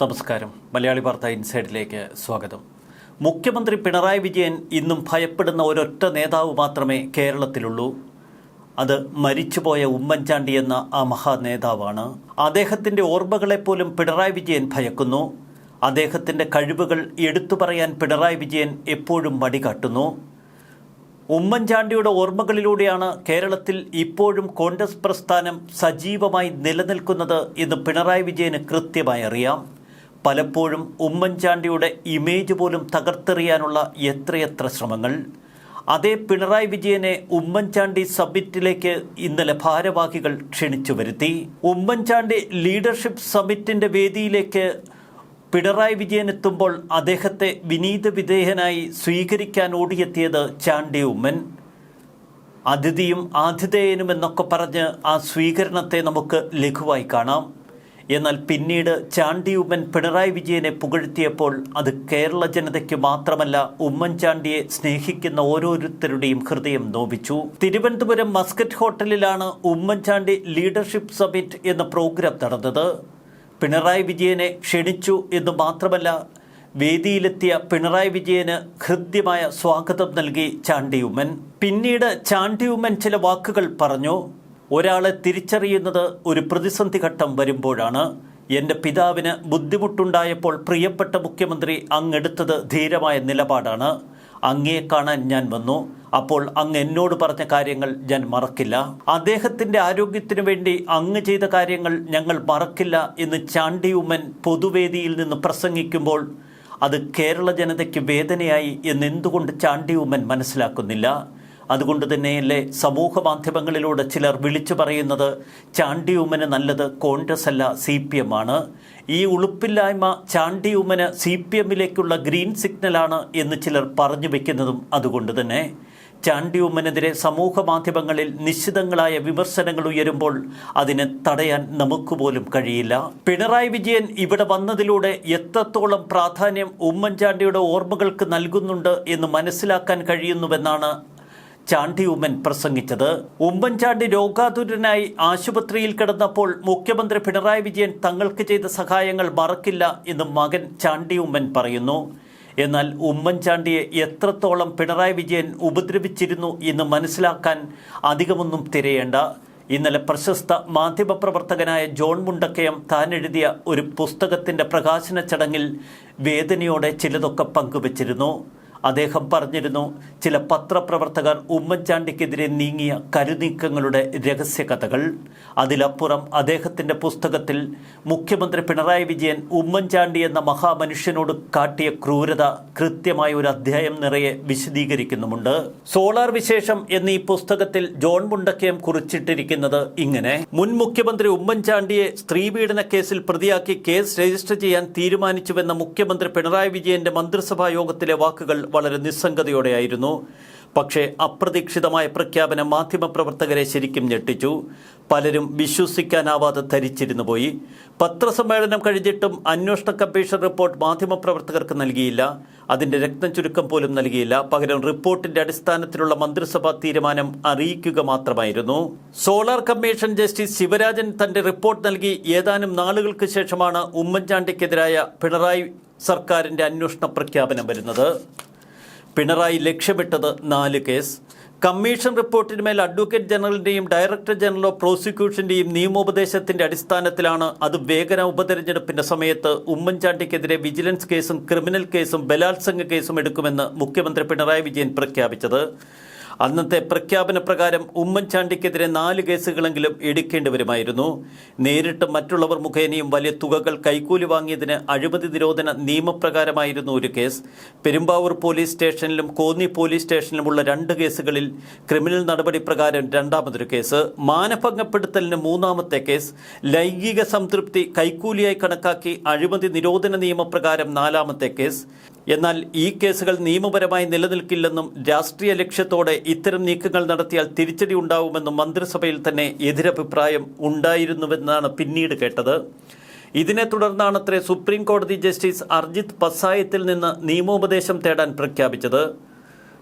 നമസ്കാരം. മലയാളി വാർത്ത ഇൻസൈഡിലേക്ക് സ്വാഗതം. മുഖ്യമന്ത്രി പിണറായി വിജയൻ ഇന്നും ഭയപ്പെടുന്ന ഒരൊറ്റ നേതാവ് മാത്രമേ കേരളത്തിലുള്ളൂ. അത് മരിച്ചുപോയ ഉമ്മൻചാണ്ടി എന്ന ആ മഹാ നേതാവാണ്. അദ്ദേഹത്തിന്റെ ഓർമ്മകളെപ്പോലും പിണറായി വിജയൻ ഭയക്കുന്നു. അദ്ദേഹത്തിന്റെ കഴിവുകൾ എടുത്തു പറയാൻ പിണറായി വിജയൻ എപ്പോഴും മടികാട്ടുന്നു ഉമ്മൻചാണ്ടിയുടെ ഓർമ്മകളിലൂടെയാണ് കേരളത്തിൽ ഇപ്പോഴും കോൺഗ്രസ് പ്രസ്ഥാനം സജീവമായി നിലനിൽക്കുന്നത് എന്ന് പിണറായി വിജയന് കൃത്യമായി അറിയാം. പലപ്പോഴും ഉമ്മൻചാണ്ടിയുടെ ഇമേജ് പോലും തകർത്തെറിയാനുള്ള എത്രയെത്ര ശ്രമങ്ങൾ. അതേ പിണറായി വിജയനെ ഉമ്മൻചാണ്ടി സമ്മിറ്റിലേക്ക് ഇന്നലെ ഭാരവാഹികൾ ക്ഷണിച്ചു വരുത്തി. ഉമ്മൻചാണ്ടി ലീഡർഷിപ്പ് സമ്മിറ്റിന്റെ വേദിയിലേക്ക് പിണറായി വിജയൻ എത്തുമ്പോൾ അദ്ദേഹത്തെ വിനീത വിധേയനായി സ്വീകരിക്കാൻ ഓടിയെത്തിയത് ചാണ്ടി ഉമ്മൻ. അതിഥിയും ആതിഥേയനും എന്നൊക്കെ പറഞ്ഞ് ആ സ്വീകരണത്തെ നമുക്ക് ലഘുവായി കാണാം. എന്നാൽ പിന്നീട് ചാണ്ടി ഉമ്മൻ പിണറായി വിജയനെ പുകഴ്ത്തിയപ്പോൾ അത് കേരള ജനതയ്ക്ക് മാത്രമല്ല ഉമ്മൻചാണ്ടിയെ സ്നേഹിക്കുന്ന ഓരോരുത്തരുടെയും ഹൃദയം നോവിച്ചു. തിരുവനന്തപുരം മസ്കറ്റ് ഹോട്ടലിലാണ് ഉമ്മൻചാണ്ടി ലീഡർഷിപ്പ് സമിറ്റ് എന്ന പ്രോഗ്രാം നടന്നത്. പിണറായി വിജയനെ ക്ഷണിച്ചു എന്ന് മാത്രമല്ല വേദിയിലെത്തിയ പിണറായി വിജയന് ഹൃദ്യമായ സ്വാഗതം നൽകി ചാണ്ടിയുമ്മൻ. പിന്നീട് ചാണ്ടിയുമ്മൻ ചില വാക്കുകൾ പറഞ്ഞു. ഒരാളെ തിരിച്ചറിയുന്നത് ഒരു പ്രതിസന്ധി ഘട്ടം വരുമ്പോഴാണ് എന്റെ പിതാവിന് ബുദ്ധിമുട്ടുണ്ടായപ്പോൾ പ്രിയപ്പെട്ട മുഖ്യമന്ത്രി അങ്ങെടുത്തത് ധീരമായ നിലപാടാണ്. അങ്ങയെ കാണാൻ ഞാൻ വന്നു. അപ്പോൾ അങ്ങ് എന്നോട് പറഞ്ഞ കാര്യങ്ങൾ ഞാൻ മറക്കില്ല. അദ്ദേഹത്തിന്റെ ആരോഗ്യത്തിനു വേണ്ടി അങ്ങ് ചെയ്ത കാര്യങ്ങൾ ഞങ്ങൾ മറക്കില്ല എന്ന് ചാണ്ടി പൊതുവേദിയിൽ നിന്ന് പ്രസംഗിക്കുമ്പോൾ അത് കേരള ജനതയ്ക്ക് വേദനയായി എന്നെന്തുകൊണ്ട് ചാണ്ടി മനസ്സിലാക്കുന്നില്ല? അതുകൊണ്ട് തന്നെയല്ലേ സമൂഹ മാധ്യമങ്ങളിലൂടെ ചിലർ വിളിച്ചു പറയുന്നത് ചാണ്ടി ഉമ്മന് നല്ലത് കോൺഗ്രസ് അല്ല സി പി എം ആണ് ഈ ഉളുപ്പില്ലായ്മ ചാണ്ടി ഉമ്മന് സി പി എമ്മിലേക്കുള്ള ഗ്രീൻ സിഗ്നലാണ് എന്ന് ചിലർ പറഞ്ഞു വെക്കുന്നതും അതുകൊണ്ട് തന്നെ. ചാണ്ടി ഉമ്മനെതിരെ സമൂഹ മാധ്യമങ്ങളിൽ നിശ്ചിതങ്ങളായ വിമർശനങ്ങൾ ഉയരുമ്പോൾ അതിനെ തടയാൻ നമുക്ക് പോലും കഴിയില്ല. പിണറായി വിജയൻ ഇവിടെ വന്നതിലൂടെ എത്രത്തോളം പ്രാധാന്യം ഉമ്മൻചാണ്ടിയുടെ ഓർമ്മകൾക്ക് നൽകുന്നുണ്ട് എന്ന് മനസ്സിലാക്കാൻ കഴിയുന്നുവെന്നാണ് ചാണ്ടി ഉമ്മൻ പ്രസംഗിച്ചത്. ഉമ്മൻചാണ്ടി രോഗാതുരനായി ആശുപത്രിയിൽ കിടന്നപ്പോൾ മുഖ്യമന്ത്രി പിണറായി വിജയൻ തങ്ങൾക്ക് ചെയ്ത സഹായങ്ങൾ മറക്കില്ല എന്ന് മകൻ ചാണ്ടി ഉമ്മൻ പറയുന്നു. എന്നാൽ ഉമ്മൻചാണ്ടിയെ എത്രത്തോളം പിണറായി വിജയൻ ഉപദ്രവിച്ചിരുന്നു എന്ന് മനസ്സിലാക്കാൻ അധികമൊന്നും തിരയേണ്ട. ഇന്നലെ പ്രശസ്ത മാധ്യമപ്രവർത്തകനായ ജോൺ മുണ്ടക്കയം താൻ എഴുതിയ ഒരു പുസ്തകത്തിന്റെ പ്രകാശന ചടങ്ങിൽ വേദനയോടെ ചിലതൊക്കെ പങ്കുവച്ചിരുന്നു. അദ്ദേഹം പറഞ്ഞിരുന്നു ചില പത്രപ്രവർത്തകർ ഉമ്മൻചാണ്ടിക്കെതിരെ നീങ്ങിയ കരുനീക്കങ്ങളുടെ രഹസ്യകഥകൾ. അതിലപ്പുറം അദ്ദേഹത്തിന്റെ പുസ്തകത്തിൽ മുഖ്യമന്ത്രി പിണറായി വിജയൻ ഉമ്മൻചാണ്ടി എന്ന മഹാമനുഷ്യനോട് കാട്ടിയ ക്രൂരത കൃത്യമായ ഒരു അധ്യായം നിറയെ വിശദീകരിക്കുന്നുമുണ്ട്. സോളാർ വിശേഷം എന്നീ പുസ്തകത്തിൽ ജോൺ മുണ്ടക്കയം കുറിച്ചിട്ടിരിക്കുന്നത് ഇങ്ങനെ. മുൻ മുഖ്യമന്ത്രി ഉമ്മൻചാണ്ടിയെ സ്ത്രീപീഡന കേസിൽ പ്രതിയാക്കി കേസ് രജിസ്റ്റർ ചെയ്യാൻ തീരുമാനിച്ചുവെന്ന മുഖ്യമന്ത്രി പിണറായി വിജയന്റെ മന്ത്രിസഭാ യോഗത്തിലെ വാക്കുകൾ വളരെ നിസ്സംഗതയോടെയായിരുന്നു. പക്ഷേ അപ്രതീക്ഷിതമായ പ്രഖ്യാപനം മാധ്യമപ്രവർത്തകരെ ശരിക്കും ഞെട്ടിച്ചു. പലരും വിശ്വസിക്കാനാവാതെ ധരിച്ചിരുന്നു പോയി. പത്രസമ്മേളനം കഴിഞ്ഞിട്ടും അന്വേഷണ കമ്മീഷൻ റിപ്പോർട്ട് മാധ്യമപ്രവർത്തകർക്ക് നൽകിയില്ല. അതിന്റെ രക്തം ചുരുക്കം പോലും നൽകിയില്ല. പകരം റിപ്പോർട്ടിന്റെ അടിസ്ഥാനത്തിലുള്ള മന്ത്രിസഭാ തീരുമാനം അറിയിക്കുക മാത്രമായിരുന്നു. സോളാർ കമ്മീഷൻ ജസ്റ്റിസ് ശിവരാജൻ തന്റെ റിപ്പോർട്ട് നൽകി ഏതാനും നാളുകൾക്ക് ശേഷമാണ് ഉമ്മൻചാണ്ടിക്കെതിരായ പിണറായി സർക്കാരിന്റെ അന്വേഷണ പ്രഖ്യാപനം വരുന്നത്. പിണറായി ലക്ഷ്യമിട്ടത് നാല് കേസ്. കമ്മീഷൻ റിപ്പോർട്ടിന്മേൽ അഡ്വക്കേറ്റ് ജനറലിന്റെയും ഡയറക്ടർ ജനറൽ ഓഫ് പ്രോസിക്യൂഷന്റെയും നിയമോപദേശത്തിന്റെ അടിസ്ഥാനത്തിലാണ് അത് വേഗന ഉപതെരഞ്ഞെടുപ്പിന്റെ സമയത്ത് ഉമ്മൻചാണ്ടിക്കെതിരെ വിജിലൻസ് കേസും ക്രിമിനൽ കേസും ബലാത്സംഗ കേസും എടുക്കുമെന്ന് മുഖ്യമന്ത്രി പിണറായി വിജയൻ പ്രഖ്യാപിച്ചത്. അന്നത്തെ പ്രഖ്യാപന പ്രകാരം ഉമ്മൻചാണ്ടിക്കെതിരെ നാല് കേസുകളെങ്കിലും എടുക്കേണ്ടി വരുമായിരുന്നു നേരിട്ട് മറ്റുള്ളവർ മുഖേനയും വലിയ തുകകൾ കൈക്കൂലി വാങ്ങിയതിന് അഴിമതി നിരോധന നിയമപ്രകാരമായിരുന്നു ഒരു കേസ്. പെരുമ്പാവൂർ പോലീസ് സ്റ്റേഷനിലും കോന്നി പോലീസ് സ്റ്റേഷനിലുമുള്ള രണ്ട് കേസുകളിൽ ക്രിമിനൽ നടപടി പ്രകാരം രണ്ടാമതൊരു കേസ്. മാനഭംഗപ്പെടുത്തലിന് മൂന്നാമത്തെ കേസ്. ലൈംഗിക സംതൃപ്തി കൈക്കൂലിയായി കണക്കാക്കി അഴിമതി നിരോധന നിയമപ്രകാരം നാലാമത്തെ കേസ്. എന്നാൽ ഈ കേസുകൾ നിയമപരമായി നിലനിൽക്കില്ലെന്നും രാഷ്ട്രീയ ലക്ഷ്യത്തോടെ ഇത്തരം നീക്കങ്ങൾ നടത്തിയാൽ തിരിച്ചടി ഉണ്ടാവുമെന്നും മന്ത്രിസഭയിൽ തന്നെ എതിരഭിപ്രായം ഉണ്ടായിരുന്നുവെന്നാണ് പിന്നീട് കേട്ടത്. ഇതിനെ തുടർന്നാണത്രേ സുപ്രീം കോടതി ജസ്റ്റിസ് അർജിത് പസായത്തിൽ നിന്ന് നിയമോപദേശം തേടാൻ പ്രഖ്യാപിച്ചത്.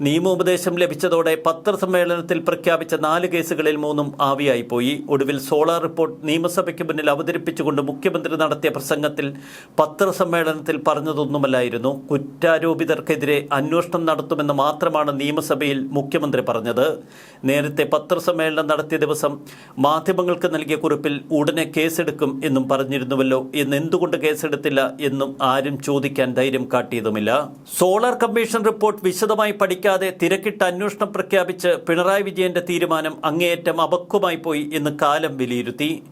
നിയമോപദേശം ലഭിച്ചതോടെ പത്രസമ്മേളനത്തിൽ പ്രഖ്യാപിച്ച നാല് കേസുകളിൽ മൂന്നും ആവിയായിപ്പോയി. ഒടുവിൽ സോളാർ റിപ്പോർട്ട് നിയമസഭയ്ക്ക് മുന്നിൽ അവതരിപ്പിച്ചുകൊണ്ട് മുഖ്യമന്ത്രി നടത്തിയ പ്രസംഗത്തിൽ പത്രസമ്മേളനത്തിൽ പറഞ്ഞതൊന്നുമല്ലായിരുന്നു. കുറ്റാരോപിതർക്കെതിരെ അന്വേഷണം നടത്തുമെന്ന് മാത്രമാണ് നിയമസഭയിൽ മുഖ്യമന്ത്രി പറഞ്ഞത്. നേരത്തെ പത്രസമ്മേളനം നടത്തിയ ദിവസം മാധ്യമങ്ങൾക്ക് നൽകിയ കുറിപ്പിൽ ഉടനെ കേസെടുക്കും എന്നും പറഞ്ഞിരുന്നുവല്ലോ. എന്ന് എന്തുകൊണ്ട് കേസെടുത്തില്ല എന്നും ആരും ചോദിക്കാൻ ധൈര്യം കാട്ടിയതുമില്ല. സോളാർ കമ്മീഷൻ റിപ്പോർട്ട് വിശദമായി പഠിക്കാതെ തിരക്കിട്ട് അന്വേഷണം പ്രഖ്യാപിച്ച് പിണറായി വിജയന്റെ തീരുമാനം അങ്ങേയറ്റം അപക്വമായി പോയി എന്ന് കാലം വിലയിരുത്തി.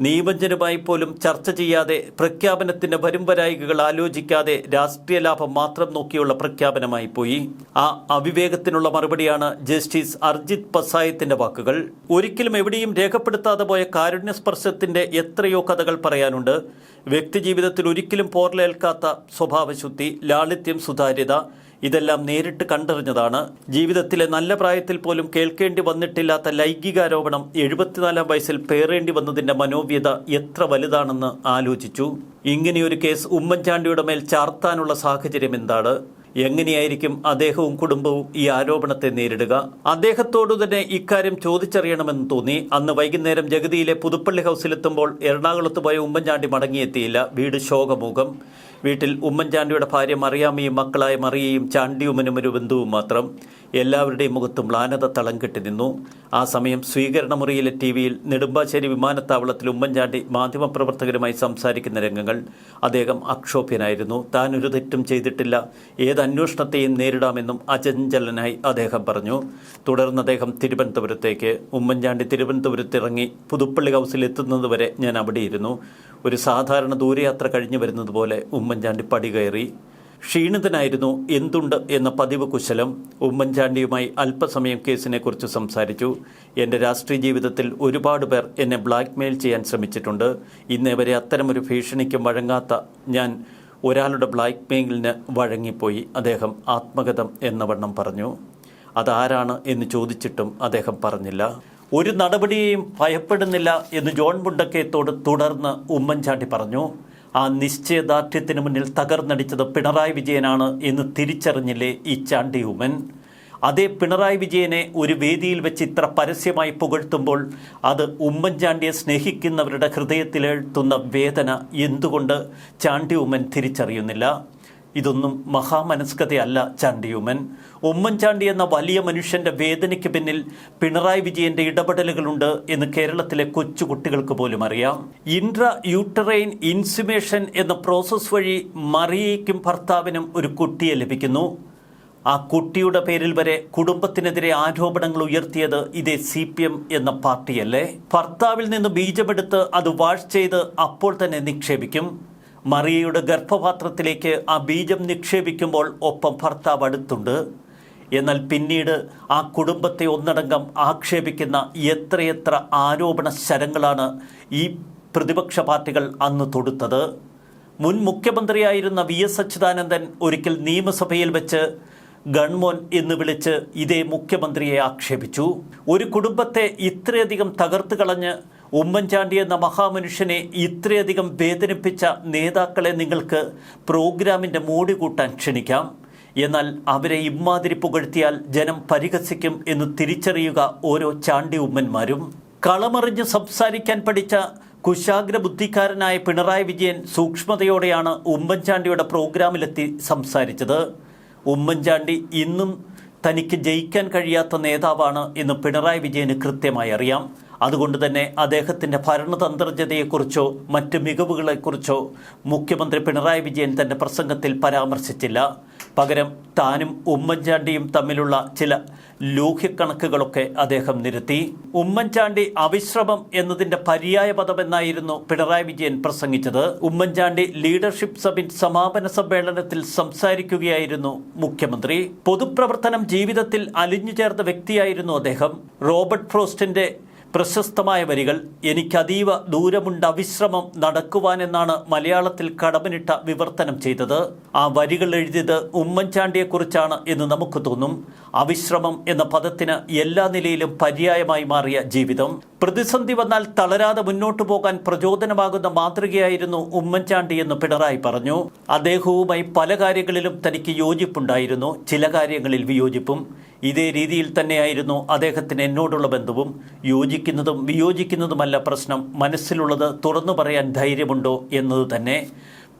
നിയമജനുമായി പോലും ചർച്ച ചെയ്യാതെ പ്രഖ്യാപനത്തിന്റെ വരുംവരായികകൾ ആലോചിക്കാതെ രാഷ്ട്രീയ ലാഭം മാത്രം നോക്കിയുള്ള പ്രഖ്യാപനമായി പോയി. ആ അവിവേകത്തിനുള്ള മറുപടിയാണ് ജസ്റ്റിസ് അർജിത് പസായത്തിന്റെ വാക്കുകൾ. ഒരിക്കലും എവിടെയും രേഖപ്പെടുത്താതെ പോയ കാരുണ്യസ്പർശത്തിന്റെ എത്രയോ കഥകൾ പറയാനുണ്ട്. വ്യക്തിജീവിതത്തിൽ ഒരിക്കലും പോർലേൽക്കാത്ത സ്വഭാവശുദ്ധി ലാളിത്യം സുതാര്യത ഇതെല്ലാം നേരിട്ട് കണ്ടറിഞ്ഞതാണ്. ജീവിതത്തിലെ നല്ല പ്രായത്തിൽ പോലും കേൾക്കേണ്ടി വന്നിട്ടില്ലാത്ത ലൈംഗികാരോപണം എഴുപത്തിനാലാം വയസ്സിൽ പേറേണ്ടി വന്നതിന്റെ മനോവ്യത എത്ര വലുതാണെന്ന് ആലോചിച്ചു. ഇങ്ങനെയൊരു കേസ് ഉമ്മൻചാണ്ടിയുടെ മേൽ ചാർത്താനുള്ള സാഹചര്യം എന്താണ്? എങ്ങനെയായിരിക്കും അദ്ദേഹവും കുടുംബവും ഈ ആരോപണത്തെ നേരിടുക? അദ്ദേഹത്തോടു തന്നെ ഇക്കാര്യം ചോദിച്ചറിയണമെന്ന് തോന്നി. അന്ന് വൈകുന്നേരം ജഗതിയിലെ പുതുപ്പള്ളി ഹൗസിലെത്തുമ്പോൾ എറണാകുളത്ത് പോയ ഉമ്മൻചാണ്ടി മടങ്ങിയെത്തിയില്ല. വീട് ശോകമുഖം വീട്ടിൽ ഉമ്മൻചാണ്ടിയുടെ ഭാര്യ മറിയാമ്മയും മക്കളായ മറിയയും ചാണ്ടിയുമ്മനും ഒരു ബന്ധുവും മാത്രം എല്ലാവരുടെയും മുഖത്തും മ്ലാനത തളം കെട്ടി നിന്നു. ആ സമയം സ്വീകരണ മുറിയിലെ ടി വിയിൽ നെടുമ്പാശ്ശേരി വിമാനത്താവളത്തിൽ ഉമ്മൻചാണ്ടി മാധ്യമപ്രവർത്തകരുമായി സംസാരിക്കുന്ന രംഗങ്ങൾ അദ്ദേഹം അക്ഷോഭ്യനായിരുന്നു. താൻ ഒരു തെറ്റും ചെയ്തിട്ടില്ല. ഏത് അന്വേഷണത്തെയും നേരിടാമെന്നും അചഞ്ചലനായി അദ്ദേഹം പറഞ്ഞു. തുടർന്ന് അദ്ദേഹം തിരുവനന്തപുരത്തേക്ക്. ഉമ്മൻചാണ്ടി തിരുവനന്തപുരത്ത് ഇറങ്ങി പുതുപ്പള്ളി ഹൗസിൽ എത്തുന്നതുവരെ ഞാൻ അവിടെയിരുന്നു. ഒരു സാധാരണ ദൂരയാത്ര കഴിഞ്ഞു വരുന്നത് പോലെ ഉമ്മൻചാണ്ടി പടി കയറി. ക്ഷീണിതനായിരുന്നു എന്തുണ്ട് എന്ന പതിവ് കുശലം ഉമ്മൻചാണ്ടിയുമായി അല്പസമയം കേസിനെക്കുറിച്ച് സംസാരിച്ചു. എന്റെ രാഷ്ട്രീയ ജീവിതത്തിൽ ഒരുപാട് പേർ എന്നെ ബ്ലാക്ക്മെയിൽ ചെയ്യാൻ ശ്രമിച്ചിട്ടുണ്ട്. ഇന്നേ വരെ അത്തരമൊരു ഭീഷണിക്കും വഴങ്ങാത്ത ഞാൻ ഒരാളുടെ ബ്ലാക്ക്മെയിലിന് വഴങ്ങിപ്പോയി. അദ്ദേഹം ആത്മഗതം എന്ന വണ്ണം പറഞ്ഞു. അതാരാണ് എന്ന് ചോദിച്ചിട്ടും അദ്ദേഹം പറഞ്ഞില്ല. ഒരു നടപടിയെയും ഭയപ്പെടുന്നില്ല എന്ന് ജോൺ മുണ്ടക്കയത്തോട് തുടർന്ന് ഉമ്മൻചാണ്ടി പറഞ്ഞു. ആ നിശ്ചയദാർഢ്യത്തിന് മുന്നിൽ തകർന്നടിച്ചത് പിണറായി വിജയനാണ് എന്ന് തിരിച്ചറിഞ്ഞില്ലേ ഈ ചാണ്ടി ഉമ്മൻ? അതേ പിണറായി വിജയനെ ഒരു വേദിയിൽ വെച്ച് ഇത്ര പരസ്യമായി പുകഴ്ത്തുമ്പോൾ അത് ഉമ്മൻചാണ്ടിയെ സ്നേഹിക്കുന്നവരുടെ ഹൃദയത്തിലെഴുത്തുന്ന വേദന എന്തുകൊണ്ട് ചാണ്ടി ഉമ്മൻ തിരിച്ചറിയുന്നില്ല? ഇതൊന്നും മഹാമനസ്കതയല്ല ചാണ്ടിയുമൻ. ഉമ്മൻചാണ്ടി എന്ന വലിയ മനുഷ്യന്റെ വേദനയ്ക്ക് പിന്നിൽ പിണറായി വിജയന്റെ ഇടപെടലുകളുണ്ട് എന്ന് കേരളത്തിലെ കൊച്ചു കുട്ടികൾക്ക് പോലും അറിയാം. ഇൻട്ര യൂട്ടറൈൻ ഇൻസുമേഷൻ എന്ന പ്രോസസ് വഴി മറിയയ്ക്കും ഭർത്താവിനും ഒരു കുട്ടിയെ ലഭിക്കുന്നു. ആ കുട്ടിയുടെ പേരിൽ വരെ കുടുംബത്തിനെതിരെ ആരോപണങ്ങൾ ഉയർത്തിയത് ഇതേ സി പി എം എന്ന പാർട്ടിയല്ലേ? ഭർത്താവിൽ നിന്ന് ബീജമെടുത്ത് അത് വാഷ് ചെയ്ത് അപ്പോൾ തന്നെ നിക്ഷേപിക്കും. മറിയയുടെ ഗർഭപാത്രത്തിലേക്ക് ആ ബീജം നിക്ഷേപിക്കുമ്പോൾ ഒപ്പം ഭർത്താവ് അടുത്തുണ്ട്. എന്നാൽ പിന്നീട് ആ കുടുംബത്തെ ഒന്നടങ്കം ആക്ഷേപിക്കുന്ന എത്രയെത്ര ആരോപണ ശരങ്ങളാണ് ഈ പ്രതിപക്ഷ പാർട്ടികൾ അന്ന് തൊടുത്തത്. മുൻ മുഖ്യമന്ത്രിയായിരുന്ന വി എസ് അച്യുതാനന്ദൻ ഒരിക്കൽ നിയമസഭയിൽ വെച്ച് ഗൺമോൻ എന്ന് വിളിച്ച് ഇതേ മുഖ്യമന്ത്രിയെ ആക്ഷേപിച്ചു. ഒരു കുടുംബത്തെ ഇത്രയധികം തകർത്ത് കളഞ്ഞ് ഉമ്മൻചാണ്ടി എന്ന മഹാമനുഷ്യനെ ഇത്രയധികം വേദനിപ്പിച്ച നേതാക്കളെ നിങ്ങൾക്ക് പ്രോഗ്രാമിന്റെ മോടി കൂട്ടാൻ ക്ഷണിക്കാം. എന്നാൽ അവരെ ഇമ്മാതിരി പുകഴ്ത്തിയാൽ ജനം പരിഹസിക്കും എന്ന് തിരിച്ചറിയുക ഓരോ ചാണ്ടി ഉമ്മന്മാരും കളമറിഞ്ഞ് സംസാരിക്കാൻ പഠിച്ച കുശാഗ്ര ബുദ്ധിക്കാരനായ പിണറായി വിജയൻ സൂക്ഷ്മതയോടെയാണ് ഉമ്മൻചാണ്ടിയുടെ പ്രോഗ്രാമിലെത്തി സംസാരിച്ചത്. ഉമ്മൻചാണ്ടി ഇന്നും തനിക്ക് ജയിക്കാൻ കഴിയാത്ത നേതാവാണ് എന്ന് പിണറായി വിജയന് കൃത്യമായി അറിയാം. അതുകൊണ്ട് തന്നെ അദ്ദേഹത്തിന്റെ ഭരണതന്ത്രജ്ഞതയെക്കുറിച്ചോ മറ്റ് മികവുകളെക്കുറിച്ചോ മുഖ്യമന്ത്രി പിണറായി വിജയൻ തന്റെ പ്രസംഗത്തിൽ പരാമർശിച്ചില്ല. പകരം താനും ഉമ്മൻചാണ്ടിയും തമ്മിലുള്ള ചില ലൂഹ്യക്കണക്കുകളൊക്കെ അദ്ദേഹം നിരത്തി. ഉമ്മൻചാണ്ടി അവിശ്രമം എന്നതിന്റെ പര്യായ പദമെന്നായിരുന്നു പിണറായി വിജയൻ പ്രസംഗിച്ചത്. ഉമ്മൻചാണ്ടി ലീഡർഷിപ്പ് സമിറ്റ് സമാപന സമ്മേളനത്തിൽ സംസാരിക്കുകയായിരുന്നു മുഖ്യമന്ത്രി. പൊതുപ്രവർത്തനം ജീവിതത്തിൽ അലിഞ്ഞു ചേർന്ന വ്യക്തിയായിരുന്നു അദ്ദേഹം. റോബർട്ട് ഫ്രോസ്റ്റിന്റെ പ്രശസ്തമായ വരികൾ എനിക്കതീവ ദൂരമുണ്ട് അവിശ്രമം നടക്കുവാനെന്നാണ് മലയാളത്തിൽ കടമനിട്ട വിവർത്തനം ചെയ്തത്. ആ വരികൾ എഴുതിയത് ഉമ്മൻചാണ്ടിയെക്കുറിച്ചാണ് എന്ന് നമുക്ക് തോന്നും. അവിശ്രമം എന്ന പദത്തിന് എല്ലാ നിലയിലും പര്യായമായി മാറിയ ജീവിതം. പ്രതിസന്ധി വന്നാൽ തളരാതെ മുന്നോട്ടു പോകാൻ പ്രചോദനമാകുന്ന മാതൃകയായിരുന്നു ഉമ്മൻചാണ്ടി എന്ന് പിണറായി പറഞ്ഞു. അദ്ദേഹവുമായി പല കാര്യങ്ങളിലും തനിക്ക് യോജിപ്പുണ്ടായിരുന്നു. ചില കാര്യങ്ങളിൽ വിയോജിപ്പും. ഇതേ രീതിയിൽ തന്നെയായിരുന്നു അദ്ദേഹത്തിന് എന്നോടുള്ള ബന്ധവും. യോജിക്കുന്നതും വിയോജിക്കുന്നതുമല്ല പ്രശ്നം. മനസ്സിലുള്ളത് തുറന്നു പറയാൻ ധൈര്യമുണ്ടോ എന്നത് തന്നെ.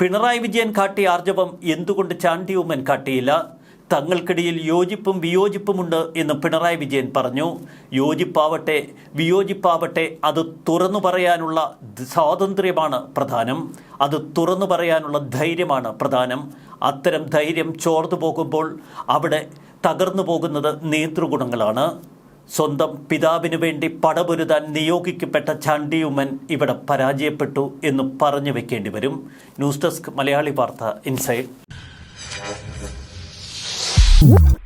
പിണറായി വിജയൻ കാട്ടിയ ആർജവം എന്തുകൊണ്ട് ചാണ്ടി ഉമ്മൻ കാട്ടിയില്ല? തങ്ങൾക്കിടയിൽ യോജിപ്പും വിയോജിപ്പുമുണ്ട് എന്ന് പിണറായി വിജയൻ പറഞ്ഞു. യോജിപ്പാവട്ടെ വിയോജിപ്പാവട്ടെ അത് തുറന്നു പറയാനുള്ള സ്വാതന്ത്ര്യമാണ് പ്രധാനം. അത് തുറന്നു പറയാനുള്ള ധൈര്യമാണ് പ്രധാനം. അത്തരം ധൈര്യം ചോർന്നു പോകുമ്പോൾ അവിടെ തകർന്നു പോകുന്നത് നേതൃഗുണങ്ങളാണ്. സ്വന്തം പിതാവിനു വേണ്ടി പടപൊരുതാൻ നിയോഗിക്കപ്പെട്ട ചാണ്ടിയുമ്മൻ ഇവിടെ പരാജയപ്പെട്ടു എന്ന് പറഞ്ഞു വെക്കേണ്ടി വരും. ന്യൂസ് ഡെസ്ക് മലയാളി വാർത്ത ഇൻസൈഡ്. Whoop.